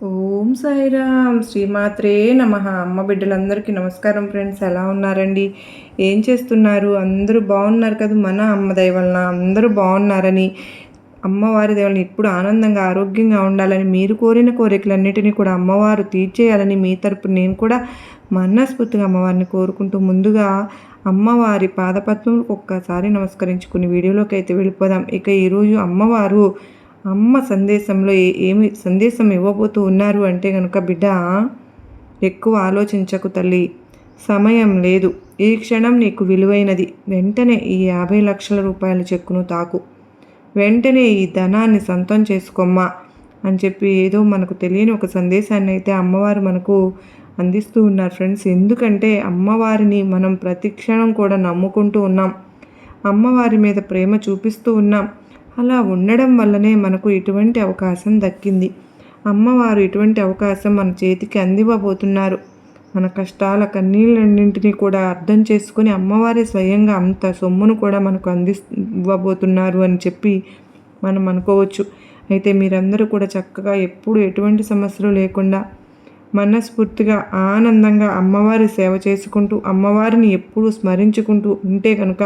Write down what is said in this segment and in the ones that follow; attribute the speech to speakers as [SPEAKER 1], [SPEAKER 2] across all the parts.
[SPEAKER 1] ఓం సాయిరామ్ శ్రీమాత్రే నమ. అమ్మ బిడ్డలందరికీ నమస్కారం ఫ్రెండ్స్ ఎలా ఉన్నారండి? ఏం చేస్తున్నారు? అందరూ బాగున్నారు కదా మన అమ్మ దయవలన అందరూ బాగున్నారని అమ్మవారి దేవుని ఇప్పుడు ఆనందంగా ఆరోగ్యంగా ఉండాలని మీరు కోరిన కోరికలన్నిటినీ కూడా అమ్మవారు తీర్చేయాలని మీ తరపు నేను కూడా మనస్ఫూర్తిగా అమ్మవారిని కోరుకుంటూ ముందుగా అమ్మవారి పాదపద్మలకు ఒక్కసారి నమస్కరించుకుని వీడియోలోకి అయితే వెళ్ళిపోదాం. ఇక ఈరోజు అమ్మవారు అమ్మ సందేశంలో ఏమి సందేశం ఇవ్వబోతూ ఉన్నారు అంటే కనుక బిడ్డ ఎక్కువ ఆలోచించకు తల్లి. సమయం లేదు. ఈ క్షణం నీకు విలువైనది. వెంటనే ఈ యాభై లక్షల రూపాయల చెక్కును తాకు. వెంటనే ఈ ధనాన్ని సొంతం చేసుకోమ్మా అని చెప్పి ఏదో మనకు తెలియని ఒక సందేశాన్ని అయితే అమ్మవారు మనకు అందిస్తూ ఉన్నారు ఫ్రెండ్స్. ఎందుకంటే అమ్మవారిని మనం ప్రతి క్షణం కూడా నమ్ముకుంటూ ఉన్నాం. అమ్మవారి మీద ప్రేమ చూపిస్తూ ఉన్నాం. అలా ఉండడం వల్లనే మనకు ఇటువంటి అవకాశం దక్కింది. అమ్మవారు ఇటువంటి అవకాశం మన చేతికి అందివ్వబోతున్నారు. మన కష్టాల కన్నీళ్ళన్నింటినీ కూడా అర్థం చేసుకుని అమ్మవారి స్వయంగా అంత సొమ్మును కూడా మనకు అంది ఇవ్వబోతున్నారు అని చెప్పి మనం అనుకోవచ్చు. అయితే మీరందరూ కూడా చక్కగా ఎప్పుడు ఎటువంటి సమస్యలు లేకుండా మనస్ఫూర్తిగా ఆనందంగా అమ్మవారి సేవ చేసుకుంటూ అమ్మవారిని ఎప్పుడూ స్మరించుకుంటూ ఉంటే కనుక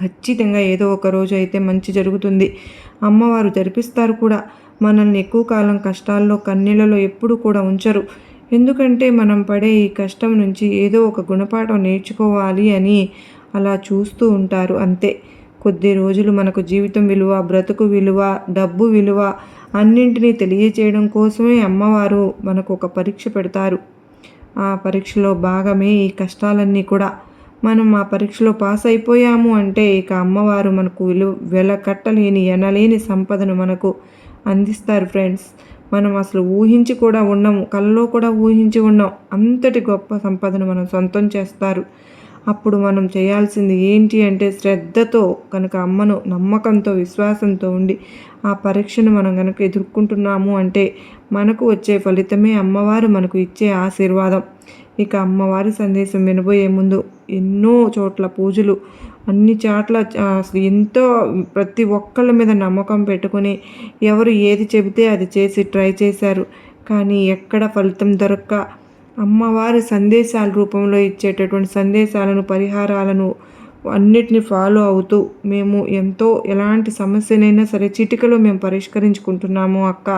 [SPEAKER 1] ఖచ్చితంగా ఏదో ఒక రోజు అయితే మంచి జరుగుతుంది. అమ్మవారు జరిపిస్తారు కూడా. మనల్ని ఎక్కువ కాలం కష్టాల్లో కన్నీళ్ళలో ఎప్పుడూ కూడా ఉంచరు. ఎందుకంటే మనం పడే ఈ కష్టం నుంచి ఏదో ఒక గుణపాఠం నేర్చుకోవాలి అని అలా చూస్తూ ఉంటారు అంతే. కొద్ది రోజులు మనకు జీవితం విలువ బ్రతుకు విలువ డబ్బు విలువ అన్నింటినీ తెలియచేయడం కోసమే అమ్మవారు మనకు ఒక పరీక్ష పెడతారు. ఆ పరీక్షలో భాగమే ఈ కష్టాలన్నీ కూడా. మనం ఆ పరీక్షలో పాస్ అయిపోయాము అంటే ఇక అమ్మవారు మనకు విలువ వెల కట్టలేని ఎనలేని సంపదను మనకు అందిస్తారు ఫ్రెండ్స్. మనం అసలు ఊహించి కూడా ఉన్నాము కళ్ళలో కూడా ఊహించి ఉన్నాం అంతటి గొప్ప సంపదను మనం సొంతం చేస్తారు. అప్పుడు మనం చేయాల్సింది ఏంటి అంటే శ్రద్ధతో కనుక అమ్మను నమ్మకంతో విశ్వాసంతో ఉండి ఆ పరీక్షను మనం కనుక ఎదుర్కొంటున్నాము అంటే మనకు వచ్చే ఫలితమే అమ్మవారు మనకు ఇచ్చే ఆశీర్వాదం. ఇక అమ్మవారి సందేశం వినబోయే ముందు ఎన్నో చోట్ల పూజలు అన్ని చోట్ల అసలు ఎంతో ప్రతి ఒక్కళ్ళ మీద నమ్మకం పెట్టుకుని ఎవరు ఏది చెబితే అది చేసి ట్రై చేశారు. కానీ ఎక్కడ ఫలితం దొరక్క? అమ్మవారి సందేశాల రూపంలో ఇచ్చేటటువంటి సందేశాలను పరిహారాలను అన్నిటిని ఫాలో అవుతూ మేము ఎంతో ఎలాంటి సమస్యనైనా సరే చిటికలో మేము పరిష్కరించుకుంటున్నాము అక్క.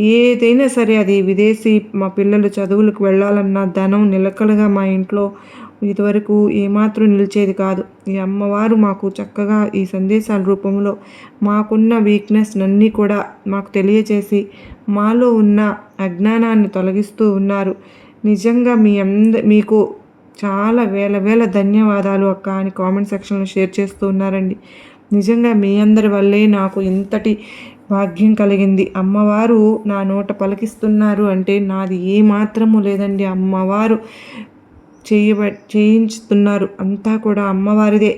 [SPEAKER 1] ఏదైనా సరే అది విదేశీ మా పిల్లలు చదువులకు వెళ్ళాలన్న ధనం నిలకడగా మా ఇంట్లో ఇదివరకు ఏమాత్రం నిలిచేది కాదు. ఈ అమ్మవారు మాకు చక్కగా ఈ సందేశాల రూపంలో మాకున్న వీక్నెస్ అన్నీ కూడా మాకు తెలియచేసి మాలో ఉన్న అజ్ఞానాన్ని తొలగిస్తూ ఉన్నారు. నిజంగా మీ అంద మీకు చాలా వేల వేల ధన్యవాదాలు అక్క అని కామెంట్ సెక్షన్లో షేర్ చేస్తూ ఉన్నారండి. నిజంగా మీ అందరి వల్లే నాకు ఇంతటి భాగ్యం కలిగింది. అమ్మవారు నా నోట పలికిస్తున్నారు అంటే నాది ఏ మాత్రము లేదండి. అమ్మవారు చేయబ చేయించుతున్నారు. అంతా కూడా అమ్మవారిదే.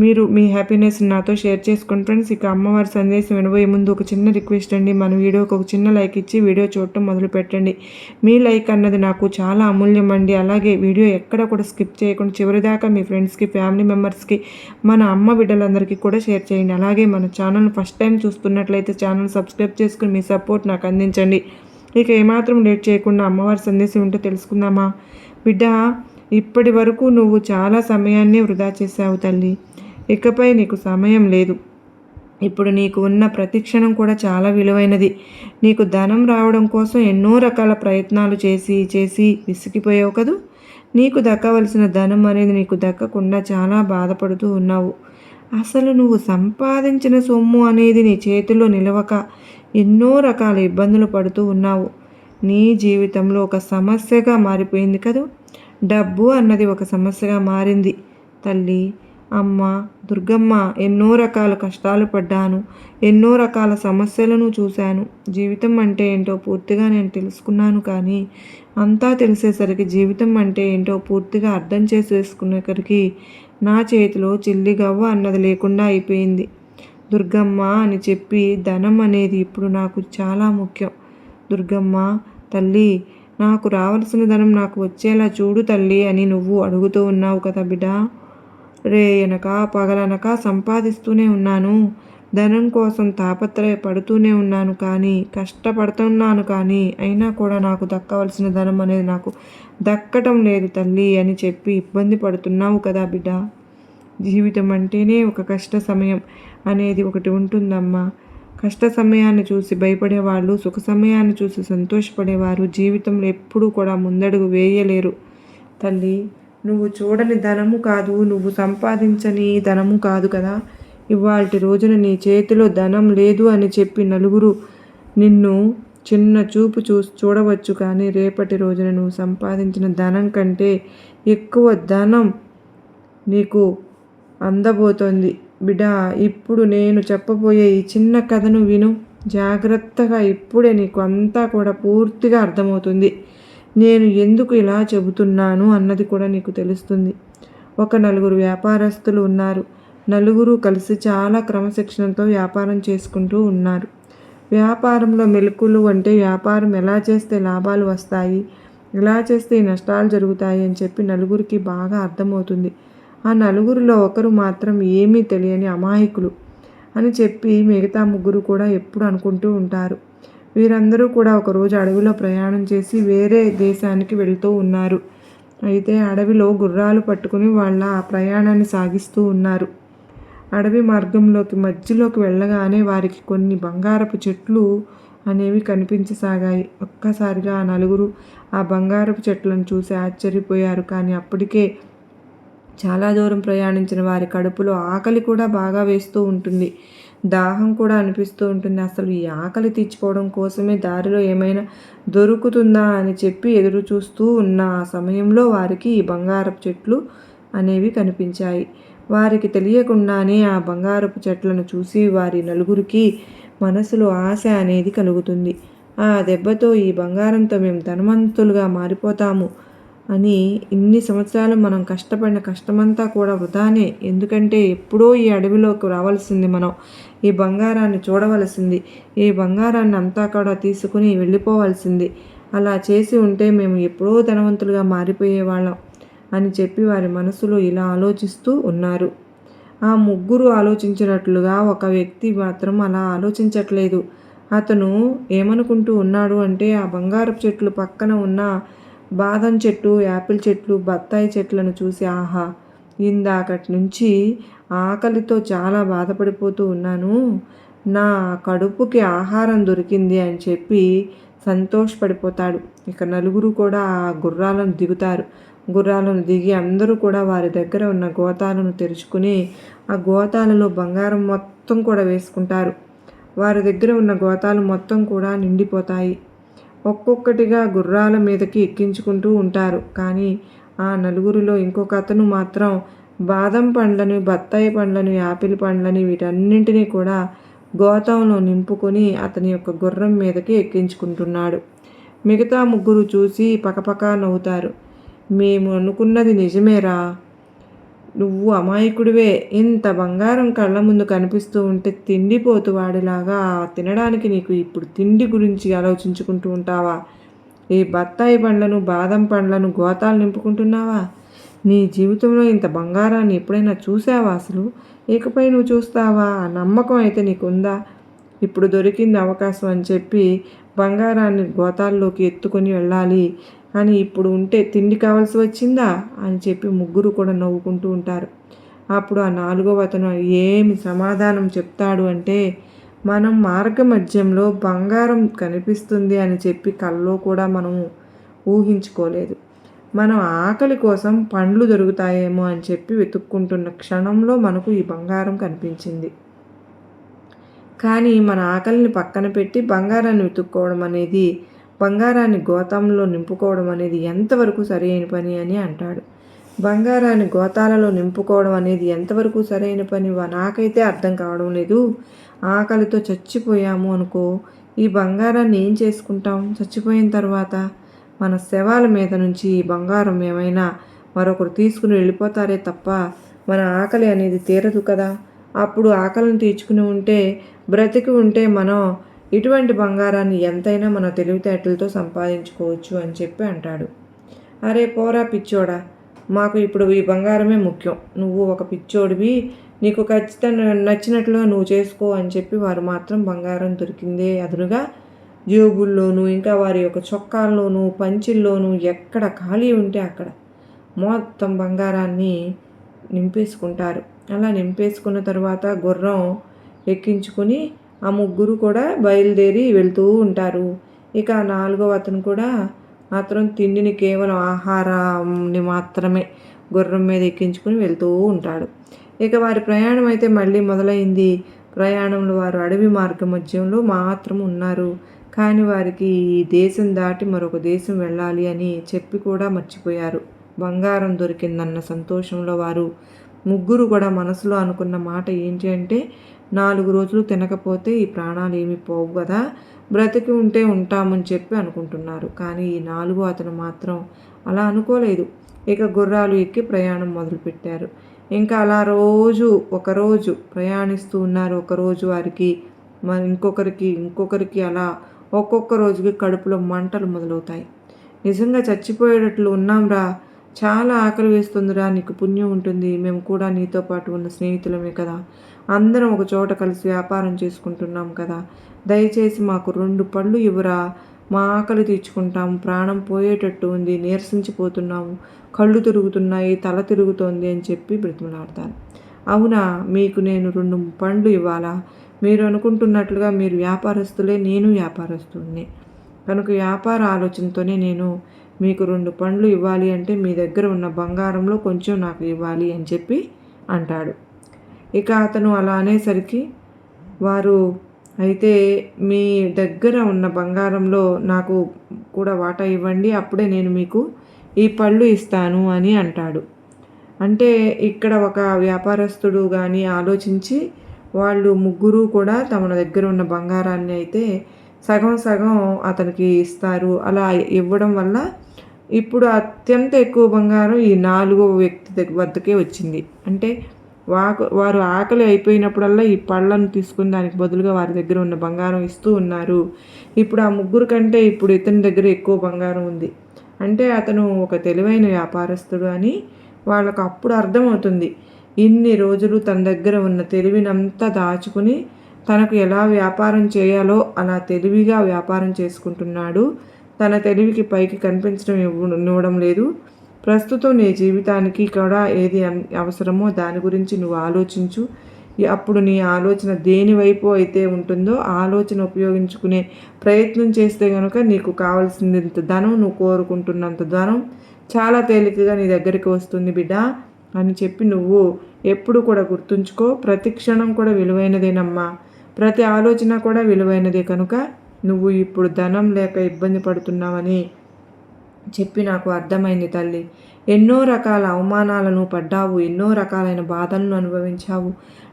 [SPEAKER 1] మీరు మీ హ్యాపీనెస్ నాతో షేర్ చేసుకోండి ఫ్రెండ్స్ ఇక అమ్మవారి సందేశం వినబోయే ముందు ఒక చిన్న రిక్వెస్ట్ అండి. మన వీడియోకి ఒక చిన్న లైక్ ఇచ్చి వీడియో చూడటం మొదలు పెట్టండి. మీ లైక్ అన్నది నాకు చాలా అమూల్యం అండి. అలాగే వీడియో ఎక్కడ కూడా స్కిప్ చేయకుండా చివరిదాకా మీ ఫ్రెండ్స్కి ఫ్యామిలీ మెంబర్స్కి మన అమ్మ బిడ్డలందరికీ కూడా షేర్ చేయండి. అలాగే మన ఛానల్ ఫస్ట్ టైం చూస్తున్నట్లయితే ఛానల్ సబ్స్క్రైబ్ చేసుకుని మీ సపోర్ట్ నాకు అందించండి. ఇక ఏమాత్రం లేట్ చేయకుండా అమ్మవారి సందేశం ఉంటే తెలుసుకుందామా? బిడ్డ ఇప్పటి వరకు నువ్వు చాలా సమయాన్ని వృధా చేశావు తల్లి. ఇకపై నీకు సమయం లేదు. ఇప్పుడు నీకు ఉన్న ప్రతిక్షణం కూడా చాలా విలువైనది. నీకు ధనం రావడం కోసం ఎన్నో రకాల ప్రయత్నాలు చేసి చేసి విసిగిపోయావు కదూ? నీకు దక్కవలసిన ధనం అనేది నీకు దక్కకుండా చాలా బాధపడుతూ ఉన్నావు. అసలు నువ్వు సంపాదించిన సొమ్ము అనేది నీ చేతిలో నిలవక ఎన్నో రకాల ఇబ్బందులు పడుతూ ఉన్నావు. నీ జీవితంలో ఒక సమస్యగా మారిపోయింది కదూ? డబ్బు అన్నది ఒక సమస్యగా మారింది. తల్లి అమ్మ దుర్గమ్మ ఎన్నో రకాల కష్టాలు పడ్డాను. ఎన్నో రకాల సమస్యలను చూశాను. జీవితం అంటే ఏంటో పూర్తిగా నేను తెలుసుకున్నాను కానీ అంతా తెలిసేసరికి జీవితం అంటే ఏంటో పూర్తిగా అర్థం చేసేసుకునేసరికి నా చేతిలో చిల్లిగవ్వ అన్నది లేకుండా అయిపోయింది. దుర్గమ్మ అని చెప్పి ధనం అనేది ఇప్పుడు నాకు చాలా ముఖ్యం. దుర్గమ్మ తల్లి నాకు రావలసిన ధనం నాకు వచ్చేలా చూడు తల్లి అని నువ్వు అడుగుతూ ఉన్నావు కదా బిడ్డ. రేయనక పగలనక సంపాదిస్తూనే ఉన్నాను. ధనం కోసం తాపత్రయపడుతూనే ఉన్నాను కానీ కష్టపడుతున్నాను కానీ అయినా కూడా నాకు దక్కవలసిన ధనం అనేది నాకు దక్కటం లేదు తల్లి అని చెప్పి ఇబ్బంది పడుతున్నావు కదా బిడ్డ. జీవితం అంటేనే ఒక కష్ట సమయం అనేది ఒకటి ఉంటుందమ్మా. కష్ట సమయాన్ని చూసి భయపడేవాళ్ళు సుఖ సమయాన్ని చూసి సంతోషపడేవారు జీవితంలో ఎప్పుడూ కూడా ముందడుగు వేయలేరు తల్లి. నువ్వు చూడని ధనము కాదు నువ్వు సంపాదించని ధనము కాదు కదా. ఇవాళ రోజున నీ చేతిలో ధనం లేదు అని చెప్పి నలుగురు నిన్ను చిన్న చూపు చూ చూడవచ్చు కానీ రేపటి రోజున నువ్వు సంపాదించిన ధనం కంటే ఎక్కువ ధనం నీకు అందబోతోంది. బిడా ఇప్పుడు నేను చెప్పబోయే ఈ చిన్న కథను విను. జాగ్రత్తగా ఇప్పుడే నీకు అంతా కూడా పూర్తిగా అర్థమవుతుంది. నేను ఎందుకు ఇలా చెబుతున్నాను అన్నది కూడా నీకు తెలుస్తుంది. ఒక నలుగురు వ్యాపారస్తులు ఉన్నారు. నలుగురు కలిసి చాలా క్రమశిక్షణతో వ్యాపారం చేసుకుంటూ ఉన్నారు. వ్యాపారంలో మెలకులు అంటే వ్యాపారం ఎలా చేస్తే లాభాలు వస్తాయి ఎలా చేస్తే నష్టాలు జరుగుతాయి అని చెప్పి నలుగురికి బాగా అర్థమవుతుంది. ఆ నలుగురిలో ఒకరు మాత్రం ఏమీ తెలియని అమాయకులు అని చెప్పి మిగతా ముగ్గురు కూడా ఎప్పుడు అనుకుంటూ ఉంటారు. వీరందరూ కూడా ఒకరోజు అడవిలో ప్రయాణం చేసి వేరే దేశానికి వెళ్తూ ఉన్నారు. అయితే అడవిలో గుర్రాలు పట్టుకుని వాళ్ళ ఆ ప్రయాణాన్ని సాగిస్తూ ఉన్నారు. అడవి మార్గంలోకి మధ్యలోకి వెళ్ళగానే వారికి కొన్ని బంగారపు చెట్లు అనేవి కనిపించసాగాయి. ఒక్కసారిగా ఆ నలుగురు ఆ బంగారపు చెట్లను చూసి ఆశ్చర్యపోయారు. కానీ అప్పటికే చాలా దూరం ప్రయాణించిన వారి కడుపులో ఆకలి కూడా బాగా వేస్తూ ఉంటుంది. దాహం కూడా అనిపిస్తూ ఉంటుంది. అసలు ఈ ఆకలి తీర్చుకోవడం కోసమే దారిలో ఏమైనా దొరుకుతుందా అని చెప్పి ఎదురు చూస్తూ ఉన్న ఆ సమయంలో వారికి ఈ బంగారపు చెట్లు అనేవి కనిపించాయి. వారికి తెలియకుండానే ఆ బంగారపు చెట్లను చూసి వారి నలుగురికి మనసులో ఆశ అనేది కలుగుతుంది. ఆ దెబ్బతో ఈ బంగారంతో మేము ధనవంతులుగా మారిపోతాము అని ఇన్ని సంవత్సరాలు మనం కష్టపడిన కష్టమంతా కూడా వృధానే. ఎందుకంటే ఎప్పుడో ఈ అడవిలోకి రావాల్సింది మనం. ఈ బంగారాన్ని చూడవలసింది. ఈ బంగారాన్ని అంతా కూడా తీసుకుని వెళ్ళిపోవలసింది. అలా చేసి ఉంటే మేము ఎప్పుడో ధనవంతులుగా మారిపోయేవాళ్ళం అని చెప్పి వారి మనసులో ఇలా ఆలోచిస్తూ ఉన్నారు. ఆ ముగ్గురు ఆలోచించినట్లుగా ఒక వ్యక్తి మాత్రం అలా ఆలోచించట్లేదు. అతను ఏమనుకుంటూ ఉన్నాడు అంటే ఆ బంగారపు చెట్లు పక్కన ఉన్న బాదం చెట్టు యాపిల్ చెట్లు బత్తాయి చెట్లను చూసి ఆహా! ఇందాకటి నుంచి ఆకలితో చాలా బాధపడిపోతూ ఉన్నాను. నా కడుపుకి ఆహారం దొరికింది అని చెప్పి సంతోషపడిపోతాడు. ఇక నలుగురు కూడా ఆ గుర్రాలను దిగుతారు. గుర్రాలను దిగి అందరూ కూడా వారి దగ్గర ఉన్న గోతాలను తెరుచుకుని ఆ గోతాలలో బంగారం మొత్తం కూడా వేసుకుంటారు. వారి దగ్గర ఉన్న గోతాలు మొత్తం కూడా నిండిపోతాయి. ఒక్కొక్కటిగా గుర్రాల మీదకి ఎక్కించుకుంటూ ఉంటారు. కానీ ఆ నలుగురిలో ఇంకొక అతను మాత్రం బాదం పండ్లను బత్తాయి పండ్లను యాపిల్ పండ్లని వీటన్నింటినీ కూడా గోతంలో నింపుకొని అతని యొక్క గుర్రం మీదకి ఎక్కించుకుంటున్నాడు. మిగతా ముగ్గురు చూసి పకపక నవ్వుతారు. మేము అనుకున్నది నిజమేరా? నువ్వు అమాయకుడివే. ఇంత బంగారం కళ్ళ ముందు కనిపిస్తూ ఉంటే తిండిపోతు వాడిలాగా తినడానికి నీకు ఇప్పుడు తిండి గురించి ఆలోచించుకుంటూ ఉంటావా? ఈ బత్తాయి పండ్లను బాదం పండ్లను గోతాలు నింపుకుంటున్నావా? నీ జీవితంలో ఇంత బంగారాన్ని ఎప్పుడైనా చూసావా అసలు? ఇకపై నువ్వు చూస్తావా? ఆ నమ్మకం అయితే నీకుందా? ఇప్పుడు దొరికింది అవకాశం అని చెప్పి బంగారాన్ని గోతాల్లోకి ఎత్తుకొని వెళ్ళాలి కానీ ఇప్పుడు ఉంటే తిండి కావాల్సి వచ్చిందా? అని చెప్పి ముగ్గురు కూడా నవ్వుకుంటూ ఉంటారు. అప్పుడు ఆ నాలుగవ అతను ఏమి సమాధానం చెప్తాడు అంటే మనం మార్గ మధ్యంలో బంగారం కనిపిస్తుంది అని చెప్పి కల్లో కూడా మనం ఊహించుకోలేదు. మనం ఆకలి కోసం పండ్లు దొరుకుతాయేమో అని చెప్పి వెతుక్కుంటున్న క్షణంలో మనకు ఈ బంగారం కనిపించింది. కానీ మన ఆకలిని పక్కన పెట్టి బంగారాన్ని వెతుక్కోవడం అనేది బంగారాన్ని గోతంలో నింపుకోవడం అనేది ఎంతవరకు సరైన పని అని అంటాడు. బంగారాన్ని గోతాలలో నింపుకోవడం అనేది ఎంతవరకు సరైన పని నాకైతే అర్థం కావడం లేదు. ఆకలితో చచ్చిపోయాము అనుకో ఈ బంగారాన్ని ఏం చేసుకుంటాం? చచ్చిపోయిన తర్వాత మన శవాల మీద నుంచి ఈ బంగారం ఏమైనా మరొకరు తీసుకుని వెళ్ళిపోతారే తప్ప మన ఆకలి అనేది తీరదు కదా. అప్పుడు ఆకలిని తీర్చుకుని ఉంటే బ్రతికి ఉంటే మనం ఇటువంటి బంగారాన్ని ఎంతైనా మన తెలివితేటలతో సంపాదించుకోవచ్చు అని చెప్పి అంటాడు. అరే పోరా పిచ్చోడా మాకు ఇప్పుడు ఈ బంగారమే ముఖ్యం. నువ్వు ఒక పిచ్చోడివి నీకు ఖచ్చితంగా నచ్చినట్లుగా నువ్వు చేసుకో అని చెప్పి వారు మాత్రం బంగారం దొరికిందే అదునుగా జేబుల్లోనూ ఇంకా వారి యొక్క చొక్కాల్లోనూ పంచిల్లోనూ ఎక్కడ ఖాళీ ఉంటే అక్కడ మొత్తం బంగారాన్ని నింపేసుకుంటారు. అలా నింపేసుకున్న తర్వాత గుర్రం ఎక్కించుకొని ఆ ముగ్గురు కూడా బయలుదేరి వెళ్తూ ఉంటారు. ఇక నాలుగవ అతను కూడా మాత్రం తిండిని కేవలం ఆహారాన్ని మాత్రమే గుర్రం మీద ఎక్కించుకుని వెళ్తూ ఉంటాడు. ఇక వారి ప్రయాణం అయితే మళ్ళీ మొదలైంది. ప్రయాణంలో వారు అడవి మార్గ మధ్యంలో మాత్రం ఉన్నారు. కానీ వారికి ఈ దేశం దాటి మరొక దేశం వెళ్ళాలి అని చెప్పి కూడా మర్చిపోయారు. బంగారం దొరికిందన్న సంతోషంలో వారు. ముగ్గురు కూడా మనసులో అనుకున్న మాట ఏంటి అంటే నాలుగు రోజులు తినకపోతే ఈ ప్రాణాలు ఏమి పోవు కదా బ్రతికి ఉంటే ఉంటామని చెప్పి అనుకుంటున్నారు. కానీ ఈ నాలుగు అతను మాత్రం అలా అనుకోలేదు. ఇక గుర్రాలు ఎక్కి ప్రయాణం మొదలుపెట్టారు. ఇంకా అలా రోజు ఒకరోజు ప్రయాణిస్తూ ఉన్నారు. ఒకరోజు వారికి మరి ఇంకొకరికి ఇంకొకరికి అలా ఒక్కొక్క రోజుకి కడుపులో మంటలు మొదలవుతాయి. నిజంగా చచ్చిపోయేటట్లు ఉన్నాంరా చాలా ఆకలి వేస్తుందిరా నీకు పుణ్యం ఉంటుంది. మేము కూడా నీతో పాటు ఉన్న స్నేహితులమే కదా. అందరం ఒక చోట కలిసి వ్యాపారం చేసుకుంటున్నాం కదా. దయచేసి మాకు రెండు పళ్ళు ఇవ్వరా. మా ఆకలి తీర్చుకుంటాము. ప్రాణం పోయేటట్టు ఉంది. నీరసించిపోతున్నాము. కళ్ళు తిరుగుతున్నాయి. తల తిరుగుతోంది అని చెప్పి బ్రతిమలాడతాను అవునా? మీకు నేను రెండు పండ్లు ఇవ్వాలా? మీరు అనుకుంటున్నట్లుగా మీరు వ్యాపారస్తులే. నేను వ్యాపారస్తుడిని కనుక వ్యాపార ఆలోచనతోనే నేను మీకు రెండు పండ్లు ఇవ్వాలి అంటే మీ దగ్గర ఉన్న బంగారంలో కొంచెం నాకు ఇవ్వాలి అని చెప్పి అంటాడు. ఇక అతను అలా అనేసరికి వారు అయితే మీ దగ్గర ఉన్న బంగారంలో నాకు కూడా వాటా ఇవ్వండి అప్పుడే నేను మీకు ఈ పళ్ళు ఇస్తాను అని అంటాడు. అంటే ఇక్కడ ఒక వ్యాపారస్తుడు కానీ ఆలోచించి వాళ్ళు ముగ్గురు కూడా తమ దగ్గర ఉన్న బంగారాన్ని అయితే సగం సగం అతనికి ఇస్తారు. అలా ఇవ్వడం వల్ల ఇప్పుడు అత్యంత ఎక్కువ బంగారం ఈ నాలుగో వ్యక్తి వద్దకే వచ్చింది. అంటే వాకు వారు ఆకలి అయిపోయినప్పుడల్లా ఈ పళ్ళను తీసుకుని దానికి బదులుగా వారి దగ్గర ఉన్న బంగారం ఇస్తూ ఉన్నారు. ఇప్పుడు ఆ ముగ్గురు కంటే ఇప్పుడు ఇతని దగ్గర ఎక్కువ బంగారం ఉంది. అంటే అతను ఒక తెలివైన వ్యాపారస్తుడు అని వాళ్ళకు అప్పుడు అర్థమవుతుంది. ఇన్ని రోజులు తన దగ్గర ఉన్న తెలివినంతా దాచుకుని తనకు ఎలా వ్యాపారం చేయాలో అలా తెలివిగా వ్యాపారం చేసుకుంటున్నాడు. తన తెలివికి పైకి కనిపించడం ఇవ్వడం లేదు. ప్రస్తుతం నీ జీవితానికి కూడా ఏది అవసరమో దాని గురించి నువ్వు ఆలోచించు. అప్పుడు నీ ఆలోచన దేని వైపు అయితే ఉంటుందో ఆలోచన ఉపయోగించుకునే ప్రయత్నం చేస్తే కనుక నీకు కావాల్సినంత ధనం నువ్వు కోరుకుంటున్నంత ధనం చాలా తేలికగా నీ దగ్గరికి వస్తుంది బిడ్డ అని చెప్పి నువ్వు ఎప్పుడు కూడా గుర్తుంచుకో. ప్రతి క్షణం కూడా విలువైనదేనమ్మా. ప్రతి ఆలోచన కూడా విలువైనదే కనుక నువ్వు ఇప్పుడు ధనం లేక ఇబ్బంది పడుతున్నావని చెప్పి నాకు అర్థమైంది తల్లి. ఎన్నో రకాల అవమానాలను పడ్డావు ఎన్నో రకాలైన బాధలను అనుభవించావు.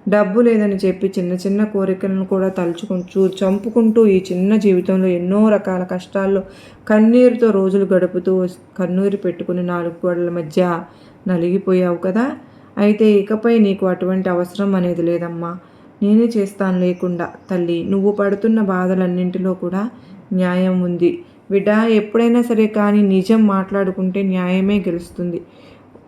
[SPEAKER 1] డబ్బు లేదని చెప్పి చిన్న చిన్న కోరికలను కూడా తలుచుకుంటూ చంపుకుంటూ ఈ చిన్న జీవితంలో ఎన్నో రకాల కష్టాల్లో కన్నీరుతో రోజులు గడుపుతూ కన్నీరు పెట్టుకుని నాలుగు గోడల మధ్య నలిగిపోయావు కదా? అయితే ఇకపై నీకు అటువంటి అవసరం అనేది లేదమ్మా. నేనే చేస్తాను లేకుండా తల్లి నువ్వు పడుతున్న బాధలన్నింటిలో కూడా న్యాయం ఉంది. బిడ్డ ఎప్పుడైనా సరే కానీ నిజం మాట్లాడుకుంటే న్యాయమే గెలుస్తుంది.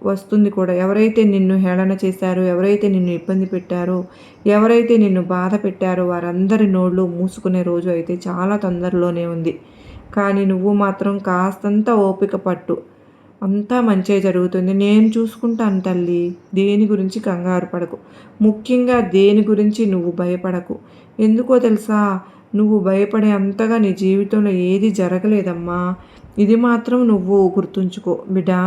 [SPEAKER 1] వస్తుంది కూడా. ఎవరైతే నిన్ను హేళన చేశారో ఎవరైతే నిన్ను ఇబ్బంది పెట్టారో ఎవరైతే నిన్ను బాధ పెట్టారో వారందరి నోళ్ళు మూసుకునే రోజు అయితే చాలా తొందరలోనే ఉంది. కానీ నువ్వు మాత్రం కాస్తంత ఓపిక పట్టు. అంతా మంచే జరుగుతుంది. నేను చూసుకుంటాను తల్లి. దేని గురించి కంగారు పడకు. ముఖ్యంగా దేని గురించి నువ్వు భయపడకు. ఎందుకో తెలుసా? నువ్వు భయపడే అంతగా నీ జీవితంలో ఏది జరగలేదమ్మా. ఇది మాత్రం నువ్వు గుర్తుంచుకో. బిడ్డా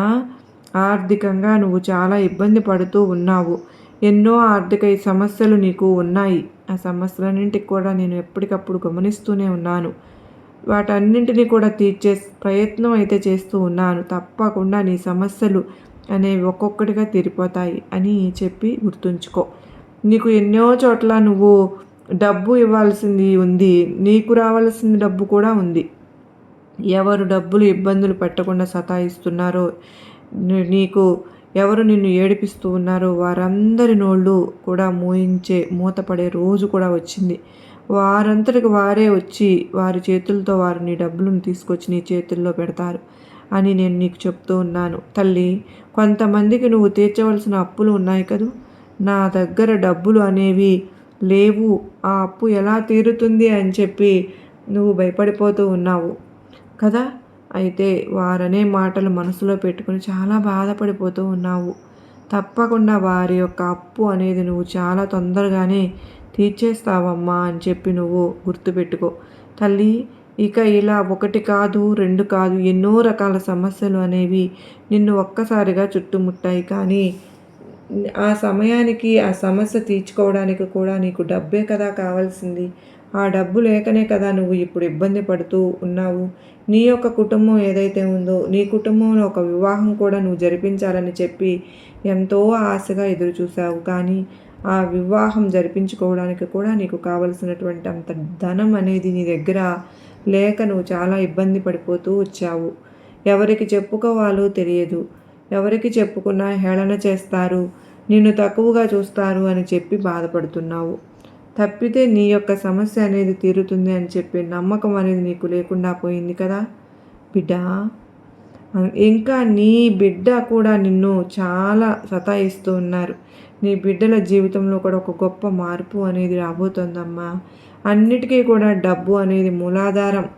[SPEAKER 1] ఆర్థికంగా నువ్వు చాలా ఇబ్బంది పడుతూ ఉన్నావు. ఎన్నో ఆర్థిక సమస్యలు నీకు ఉన్నాయి. ఆ సమస్యలన్నింటికి కూడా నేను ఎప్పటికప్పుడు గమనిస్తూనే ఉన్నాను. వాటన్నింటినీ కూడా తీర్చే ప్రయత్నం అయితే చేస్తూ ఉన్నాను. తప్పకుండా నీ సమస్యలు అనేవి ఒక్కొక్కటిగా తీరిపోతాయి అని చెప్పి గుర్తుంచుకో. నీకు ఎన్నో చోట్ల నువ్వు డబ్బు ఇవ్వాల్సింది ఉంది. నీకు రావాల్సిన డబ్బు కూడా ఉంది. ఎవరు డబ్బులు ఇబ్బందులు పెట్టకుండా సతాయిస్తున్నారో నీకు ఎవరు నిన్ను ఏడిపిస్తూ ఉన్నారో వారందరి నోళ్ళు కూడా మూయించే మూతపడే రోజు కూడా వచ్చింది. వారంతటికి వారే వచ్చి వారి చేతులతో వారు నీ డబ్బులను తీసుకొచ్చి నీ చేతుల్లో పెడతారు అని నేను నీకు చెప్తూ ఉన్నాను. తల్లి కొంతమందికి నువ్వు తీర్చవలసిన అప్పులు ఉన్నాయి కదూ? నా దగ్గర డబ్బులు అనేవి లేవు ఆ అప్పు ఎలా తీరుతుంది అని చెప్పి నువ్వు భయపడిపోతూ ఉన్నావు. కదా? అయితే వారనే మాటలు మనసులో పెట్టుకుని చాలా బాధపడిపోతూ ఉన్నావు. తప్పకుండా వారి యొక్క అప్పు అనేది నువ్వు చాలా తొందరగానే తీర్చేస్తావమ్మా అని చెప్పి నువ్వు గుర్తుపెట్టుకో. తల్లి ఇక ఇలా ఒకటి కాదు రెండు కాదు ఎన్నో రకాల సమస్యలు అనేవి నిన్ను ఒక్కసారిగా చుట్టుముట్టాయి. కానీ ఆ సమయానికి ఆ సమస్య తీర్చుకోవడానికి కూడా నీకు డబ్బే కదా కావాల్సింది. ఆ డబ్బు లేకనే కదా నువ్వు ఇప్పుడు ఇబ్బంది పడుతూ ఉన్నావు. నీ యొక్క కుటుంబం ఏదైతే ఉందో నీ కుటుంబంలో ఒక వివాహం కూడా నువ్వు జరిపించాలని చెప్పి ఎంతో ఆశగా ఎదురు చూసావు కానీ ఆ వివాహం జరిపించుకోవడానికి కూడా నీకు కావలసినటువంటి అంత ధనం అనేది నీ దగ్గర లేక నువ్వు చాలా ఇబ్బంది పడిపోతూ వచ్చావు. ఎవరికి చెప్పుకోవాలో తెలియదు. ఎవరికి చెప్పుకున్నా హేళన చేస్తారు. నిన్ను తక్కువగా చూస్తారు అని చెప్పి బాధపడుతున్నావు. తప్పితే నీ యొక్క సమస్య అనేది తీరుతుంది అని చెప్పి నమ్మకం అనేది నీకు లేకుండా పోయింది కదా? బిడ్డ ఇంకా నీ బిడ్డ కూడా నిన్ను చాలా సతాయిస్తూ ఉన్నారు. నీ బిడ్డల జీవితంలో కూడా ఒక గొప్ప మార్పు అనేది రాబోతోందమ్మా. అన్నిటికీ కూడా డబ్బు అనేది మూలాధారం.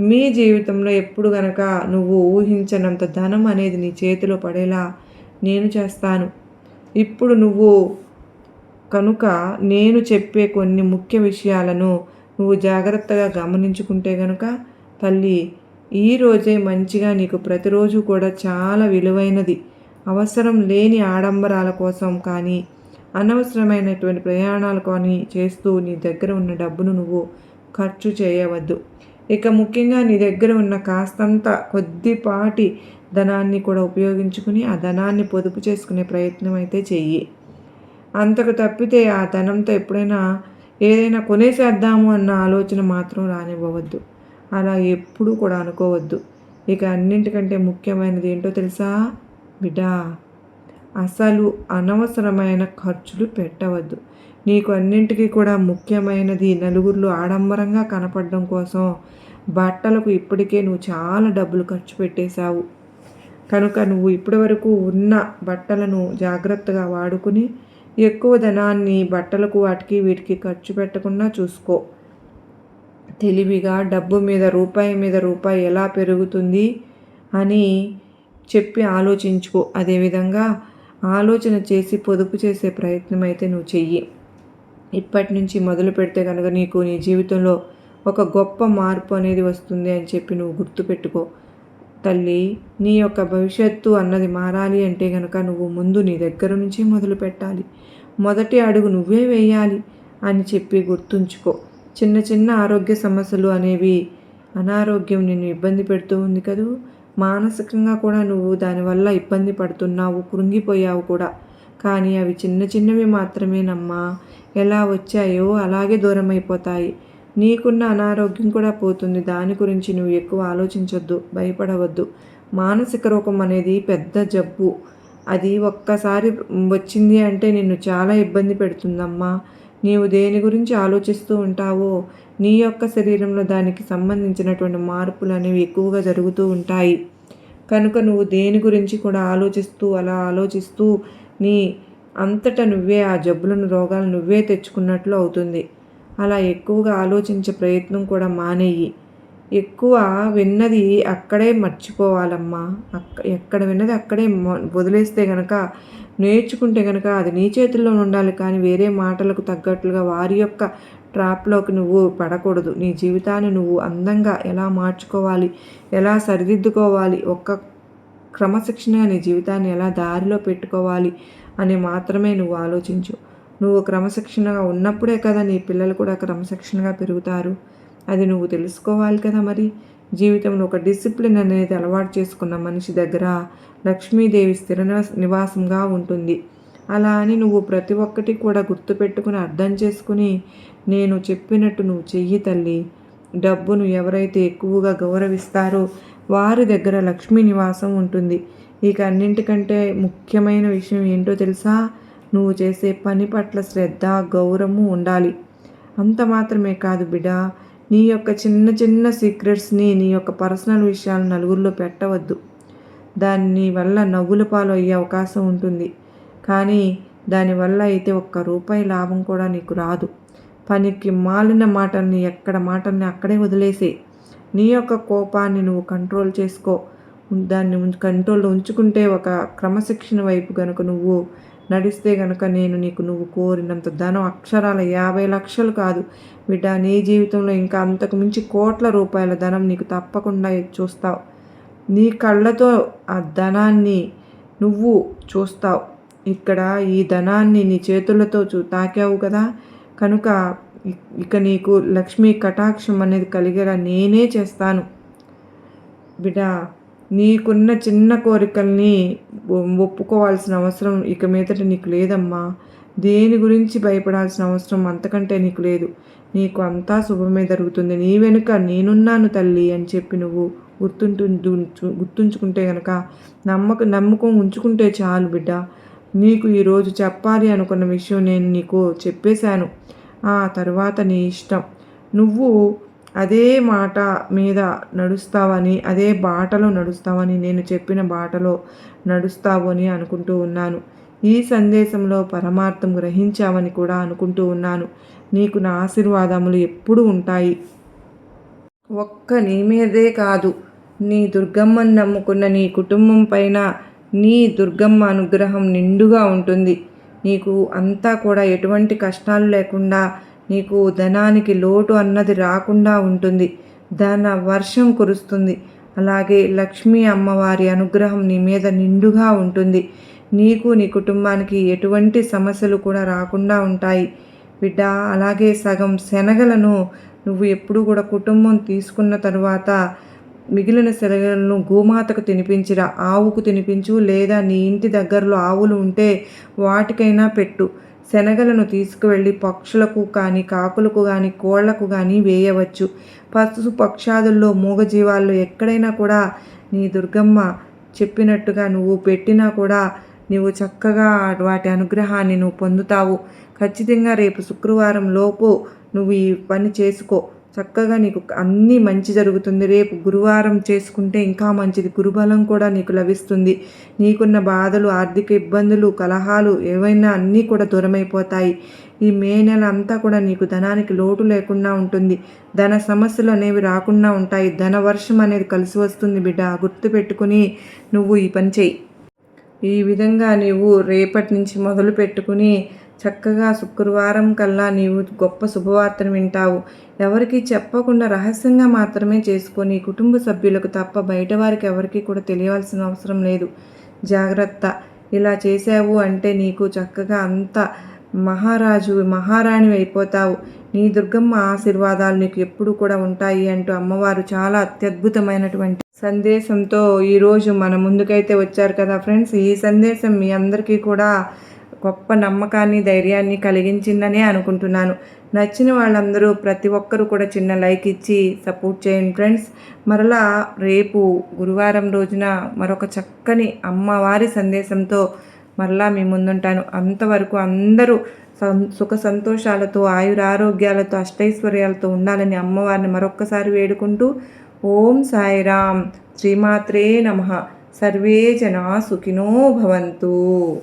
[SPEAKER 1] మీ జీవితంలో ఎప్పుడు గనక నువ్వు ఊహించనంత ధనం అనేది నీ చేతిలో పడేలా నేను చేస్తాను. ఇప్పుడు నువ్వు కనుక నేను చెప్పే కొన్ని ముఖ్య విషయాలను నువ్వు జాగ్రత్తగా గమనించుకుంటే గనుక తల్లి ఈరోజే మంచిగా నీకు ప్రతిరోజు కూడా చాలా విలువైనది. అవసరం లేని ఆడంబరాల కోసం కానీ అనవసరమైనటువంటి ప్రయాణాలు కానీ చేస్తూ నీ దగ్గర ఉన్న డబ్బును నువ్వు ఖర్చు చేయవద్దు. ఇక ముఖ్యంగా నీ దగ్గర ఉన్న కాస్తంత కొద్దిపాటి ధనాన్ని కూడా ఉపయోగించుకుని ఆ ధనాన్ని పొదుపు చేసుకునే ప్రయత్నం అయితే చెయ్యి. అంతకు తప్పితే ఆ ధనంతో ఎప్పుడైనా ఏదైనా కొనేసేద్దాము అన్న ఆలోచన మాత్రం రానివ్వవద్దు. అలా ఎప్పుడూ కూడా అనుకోవద్దు. ఇక అన్నింటికంటే ముఖ్యమైనది ఏంటో తెలుసా? బిడ్డా అసలు అనవసరమైన ఖర్చులు పెట్టవద్దు. నీకు అన్నింటికీ కూడా ముఖ్యమైనది నలుగురిలో ఆడంబరంగా కనపడడం కోసం బట్టలకు ఇప్పటికే నువ్వు చాలా డబ్బులు ఖర్చు పెట్టేశావు. కనుక నువ్వు ఇప్పటివరకు ఉన్న బట్టలను జాగ్రత్తగా వాడుకుని ఎక్కువ ధనాన్ని బట్టలకు వాటికి వీటికి ఖర్చు పెట్టకుండా చూసుకో. తెలివిగా డబ్బు మీద రూపాయి మీద రూపాయి ఎలా పెరుగుతుంది అని చెప్పి ఆలోచించుకో. అదేవిధంగా ఆలోచన చేసి పొదుపు చేసే ప్రయత్నం అయితే నువ్వు చెయ్యి. ఇప్పటి నుంచి మొదలు పెడితే కనుక నీకు నీ జీవితంలో ఒక గొప్ప మార్పు అనేది వస్తుంది అని చెప్పి నువ్వు గుర్తుపెట్టుకో. తల్లి నీ యొక్క భవిష్యత్తు అన్నది మారాలి అంటే కనుక నువ్వు ముందు నీ దగ్గర నుంచి మొదలు పెట్టాలి. మొదటి అడుగు నువ్వే వేయాలి అని చెప్పి గుర్తుంచుకో. చిన్న చిన్న ఆరోగ్య సమస్యలు అనేవి అనారోగ్యం నిన్ను ఇబ్బంది పెడుతూ ఉంది కదూ? మానసికంగా కూడా నువ్వు దానివల్ల ఇబ్బంది పడుతున్నావు కృంగిపోయావు కూడా. కానీ అవి చిన్న చిన్నవి మాత్రమేనమ్మా. ఎలా వచ్చాయో అలాగే దూరం అయిపోతాయి నీకున్న అనారోగ్యం కూడా పోతుంది. దాని గురించి నువ్వు ఎక్కువ ఆలోచించొద్దు భయపడవద్దు. మానసిక రోగం అనేది పెద్ద జబ్బు. అది ఒక్కసారి వచ్చింది అంటే నిన్ను చాలా ఇబ్బంది పెడుతుందమ్మా. నీవు దేని గురించి ఆలోచిస్తూ ఉంటావో నీ యొక్క శరీరంలో దానికి సంబంధించినటువంటి మార్పులు అనేవి ఎక్కువగా జరుగుతూ ఉంటాయి. కనుక నువ్వు దేని గురించి కూడా ఆలోచిస్తూ అలా ఆలోచిస్తూ నీ అంతటా నువ్వే ఆ జబ్బులను రోగాలు నువ్వే తెచ్చుకున్నట్లు అవుతుంది. అలా ఎక్కువగా ఆలోచించే ప్రయత్నం కూడా మానేయి. ఎక్కువ విన్నది అక్కడే మర్చిపోవాలమ్మా. అక్క ఎక్కడ విన్నది అక్కడే వదిలేస్తే గనక నేర్చుకుంటే కనుక అది నీ చేతుల్లో ఉండాలి కానీ వేరే మాటలకు తగ్గట్లుగా వారి యొక్క ట్రాప్లోకి నువ్వు పడకూడదు. నీ జీవితాన్ని నువ్వు అందంగా ఎలా మార్చుకోవాలి ఎలా సరిదిద్దుకోవాలి ఒక్క క్రమశిక్షణగా నీ జీవితాన్ని ఎలా దారిలో పెట్టుకోవాలి అని మాత్రమే నువ్వు ఆలోచించు. నువ్వు క్రమశిక్షణగా ఉన్నప్పుడే కదా నీ పిల్లలు కూడా క్రమశిక్షణగా పెరుగుతారు. అది నువ్వు తెలుసుకోవాలి కదా మరి. జీవితంలో ఒక డిసిప్లిన్ అనేది అలవాటు చేసుకున్న మనిషి దగ్గర లక్ష్మీదేవి స్థిర నివాసంగా ఉంటుంది. అలా అని నువ్వు ప్రతి ఒక్కటి కూడా గుర్తుపెట్టుకుని అర్థం చేసుకుని నేను చెప్పినట్టు నువ్వు చెయ్యి తల్లి. డబ్బును ఎవరైతే ఎక్కువగా గౌరవిస్తారో వారి దగ్గర లక్ష్మీ నివాసం ఉంటుంది. ఇక అన్నింటికంటే ముఖ్యమైన విషయం ఏంటో తెలుసా? నువ్వు చేసే పని పట్ల శ్రద్ధ గౌరవము ఉండాలి. అంత మాత్రమే కాదు బిడ్డ నీ యొక్క చిన్న చిన్న సీక్రెట్స్ని నీ యొక్క పర్సనల్ విషయాలు నలుగురిలో పెట్టవద్దు. దాని వల్ల నవ్వుల పాలు అయ్యే అవకాశం ఉంటుంది. కానీ దానివల్ల అయితే ఒక్క రూపాయి లాభం కూడా నీకు రాదు. పనికి మాలిన మాటల్ని ఎక్కడ మాటల్ని అక్కడే వదిలేసే. నీ యొక్క కోపాన్ని నువ్వు కంట్రోల్ చేసుకో. దాన్ని కంట్రోల్లో ఉంచుకుంటే ఒక క్రమశిక్షణ వైపు కనుక నువ్వు నడిస్తే గనుక నేను నీకు నువ్వు కోరినంత ధనం అక్షరాల యాభై లక్షలు కాదు. బిడ్డ నీ జీవితంలో ఇంకా అంతకు మించి కోట్ల రూపాయల ధనం నీకు తప్పకుండా చూస్తావు. నీ కళ్ళతో ఆ ధనాన్ని నువ్వు చూస్తావు. ఇక్కడ ఈ ధనాన్ని నీ చేతులతో చూ తాకావు కదా. కనుక ఇక నీకు లక్ష్మీ కటాక్షం అనేది కలిగేలా నేనే చేస్తాను. బిడ్డ నీకున్న చిన్న కోరికల్ని ఒప్పుకోవాల్సిన అవసరం ఇక మీదట నీకు లేదమ్మా. దేని గురించి భయపడాల్సిన అవసరం అంతకంటే నీకు లేదు. నీకు అంతా శుభమే జరుగుతుంది. నీ వెనుక నేనున్నాను తల్లి అని చెప్పి నువ్వు గుర్తుంటు గుర్తుంచుకుంటే కనుక నమ్మక నమ్మకం ఉంచుకుంటే చాలు బిడ్డ. నీకు ఈరోజు చెప్పాలి అనుకున్న విషయం నేను నీకు చెప్పేశాను. ఆ తర్వాత నీ ఇష్టం. నువ్వు అదే మాట మీద నడుస్తావని అదే బాటలో నడుస్తావని నేను చెప్పిన బాటలో నడుస్తావు అని అనుకుంటూ ఉన్నాను. ఈ సందేశంలో పరమార్థం గ్రహించావని కూడా అనుకుంటూ ఉన్నాను. నీకు నా ఆశీర్వాదములు ఎప్పుడు ఉంటాయి. ఒక్క నీ మీదే కాదు నీ దుర్గమ్మను నమ్ముకున్న నీ కుటుంబం పైన నీ దుర్గమ్మ అనుగ్రహం నిండుగా ఉంటుంది. నీకు అంతా కూడా ఎటువంటి కష్టాలు లేకుండా నీకు ధనానికి లోటు అన్నది రాకుండా ఉంటుంది. ధన వర్షం కురుస్తుంది. అలాగే లక్ష్మీ అమ్మవారి అనుగ్రహం నీ మీద నిండుగా ఉంటుంది. నీకు నీ కుటుంబానికి ఎటువంటి సమస్యలు కూడా రాకుండా ఉంటాయి. బిడ్డ అలాగే సగం శనగలను నువ్వు ఎప్పుడు కూడా కుటుంబం తీసుకున్న తరువాత మిగిలిన శనగలను గోమాతకు తినిపించిరా ఆవుకు తినిపించు లేదా నీ ఇంటి దగ్గరలో ఆవులు ఉంటే వాటికైనా పెట్టు. శనగలను తీసుకువెళ్ళి పక్షులకు కానీ కాకులకు కానీ కోళ్ళకు కానీ వేయవచ్చు. పశు పక్షాదుల్లో మూగజీవాల్లో ఎక్కడైనా కూడా నీ దుర్గమ్మ చెప్పినట్టుగా నువ్వు పెట్టినా కూడా నువ్వు చక్కగా వాటి అనుగ్రహాన్ని నువ్వు పొందుతావు. ఖచ్చితంగా రేపు శుక్రవారం లోపు నువ్వు ఈ పని చేసుకో. చక్కగా నీకు అన్నీ మంచి జరుగుతుంది. రేపు గురువారం చేసుకుంటే ఇంకా మంచిది. గురుబలం కూడా నీకు లభిస్తుంది. నీకున్న బాధలు ఆర్థిక ఇబ్బందులు కలహాలు ఏవైనా అన్నీ కూడా దూరమైపోతాయి. ఈ మే నెల అంతా కూడా నీకు ధనానికి లోటు లేకుండా ఉంటుంది. ధన సమస్యలు అనేవి రాకుండా ఉంటాయి. ధన వర్షం అనేది కలిసి వస్తుంది బిడ్డ. గుర్తుపెట్టుకుని నువ్వు ఈ పని చేయి. ఈ విధంగా నీవు రేపటి నుంచి మొదలు పెట్టుకుని చక్కగా శుక్రవారం కల్లా నీవు గొప్ప శుభవార్తను వింటావు. ఎవరికి చెప్పకుండా రహస్యంగా మాత్రమే చేసుకొని కుటుంబ సభ్యులకు తప్ప బయట వారికి ఎవరికి కూడా తెలియవలసిన అవసరం లేదు. జాగ్రత్త. ఇలా చేసావు అంటే నీకు చక్కగా అంత మహారాజు మహారాణి అయిపోతావు. నీ దుర్గమ్మ ఆశీర్వాదాలు నీకు ఎప్పుడు కూడా ఉంటాయి అంటూ అమ్మవారు చాలా అత్యద్భుతమైనటువంటి సందేశంతో ఈరోజు మన ముందుకైతే వచ్చారు కదా ఫ్రెండ్స్. ఈ సందేశం మీ అందరికీ కూడా గొప్ప నమ్మకాన్ని ధైర్యాన్ని కలిగించిందనే అనుకుంటున్నాను. నచ్చిన వాళ్ళందరూ ప్రతి ఒక్కరూ కూడా చిన్న లైక్ ఇచ్చి సపోర్ట్ చేయండి ఫ్రెండ్స్. మరలా రేపు గురువారం రోజున మరొక చక్కని అమ్మవారి సందేశంతో మరలా మీ ముందుంటాను. అంతవరకు అందరూ సుఖ సంతోషాలతో ఆయురారోగ్యాలతో అష్టైశ్వర్యాలతో ఉండాలని అమ్మవారిని మరొక్కసారి వేడుకుంటూ ఓం సాయిరామ్ శ్రీమాత్రే నమ. సర్వే జనా సుఖినో భవంతు.